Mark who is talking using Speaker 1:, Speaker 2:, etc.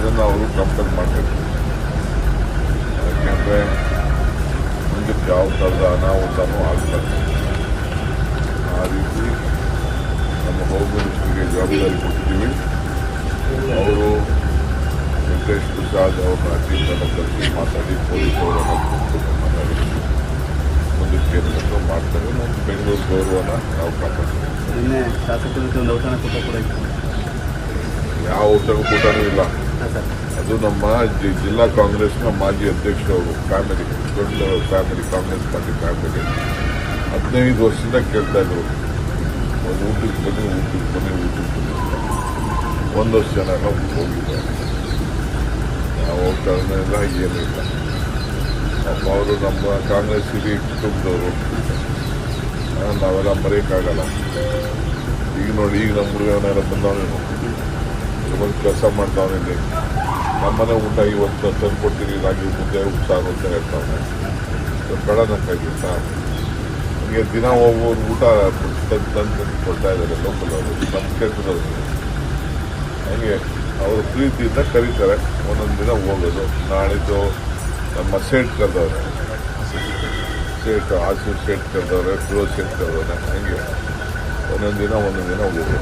Speaker 1: ಅದನ್ನು ಅವರು ಕಂಪೇರ್ ಮಾಡಬೇಕು. ಯಾಕೆಂದರೆ ಮುಂದಕ್ಕೆ ಯಾವ ಥರದ ಅನಾಹುತನೂ ಆಗ್ತದೆ ಆ ರೀತಿ ನಮ್ಮ ಹೋಮ್ ಮಿನಿಸ್ಟರ್ಗೆ ಜವಾಬ್ದಾರಿ ಕೊಟ್ಟಿದ್ದೀವಿ. ಅವರು ವೆಂಕಟೇಶ್ ಪ್ರಸಾದ್ ಅವ್ರನ್ನ ಟೀಮನ್ನು ಕರೆಸಿ ಮಾತಾಡಿ ಪೊಲೀಸ್ ಅವರನ್ನು ಮಾತಾಡಿ ಮುಂದಕ್ಕೆ ಏನಾದರೂ ಮಾಡ್ತಾರೆ. ಮತ್ತು ಬೆಂಗಳೂರು ಗೌರವನ ನಾವು ಕಾಪಾಡ್ತೀವಿ.
Speaker 2: ನಿನ್ನೆ ಶಾಸಕರ ಜೊತೆ ಒಂದು ಔತಣ ಕೂಟ ಕೂಡ ಇತ್ತು.
Speaker 1: ಯಾವ ಊಟನೂ ಕೂಟನೂ ಇಲ್ಲ. ಅದು ನಮ್ಮ ಜಿ- ಜಿಲ್ಲಾ ಕಾಂಗ್ರೆಸ್ನ ಮಾಜಿ ಅಧ್ಯಕ್ಷರವರು ಫ್ಯಾಮಿಲಿ ದೊಡ್ಡ ಫ್ಯಾಮಿಲಿ ಕಾಂಗ್ರೆಸ್ ಪಾರ್ಟಿ ಫ್ಯಾಮಿಲಿ ಹದಿನೈದು ವರ್ಷದಿಂದ ಕೇಳ್ತಾ ಇದ್ರು. ಒಂದು ಊಟಕ್ಕೆ ಬನ್ನಿ ಊಟಕ್ಕೆ ಬನ್ನಿ ಊಟಕ್ಕೆ ಬನ್ನಿ ಒಂದು ವರ್ಷ ಜನ ಎಲ್ಲ ಹೋಗಿದ್ದಾರೆ. ನಾವು ಹೋಗ್ತಾ ಇಲ್ಲ ಏನಿಲ್ಲ ಇಲ್ಲ. ಅವರು ನಮ್ಮ ಕಾಂಗ್ರೆಸ್ ಹಿರಿಯ ಕುಟುಂಬದವರು ನಾವೆಲ್ಲ ಮರೆಯೋಕ್ಕಾಗಲ್ಲ. ಈಗ ನೋಡಿ, ಈಗ ನಮ್ಮ ಹುಡುಗನೆಲ್ಲ ಬಂದವನೇನು ಒಂದು ಕೆಲಸ ನಮ್ಮ ನಮ್ಮನೆ ಊಟ ಇವತ್ತು ತಂದು ಕೊಡ್ತೀನಿ, ರಾಗಿ ಮುದ್ದೆ, ಉಪ್ಸಾರು ಅಂತ ಹೇಳ್ತಾವನೆ. ಕಡನಕ್ಕಾಗಿತ್ತ ಹಂಗೆ ದಿನ ಹೋಗೋರು ಊಟ ತಂದು ತಂದು ಕೊಡ್ತಾ ಇದ್ದಾರೆ ಲೋಕಲ್ ಅವರು, ನಮ್ಮ ಅವರು ಪ್ರೀತಿಯಿಂದ ಕರೀತಾರೆ. ಒಂದೊಂದು ದಿನ ಹೋಗೋದು. ನಾಳಿದ್ದು ನಮ್ಮ ಸೇಟ್ ಕರೆದವ್ರೆ. ಸೇಟ್ ಆಸು ಸೇಟ್ ಕರೆದವ್ರೆ ಪ್ರೋ ಸೇಟ್ ಕರೆದವ್ರೆ. ಹಂಗೆ ಒಂದೊಂದು ದಿನ ಒಂದೊಂದು ದಿನ ಹೋಗೋದು.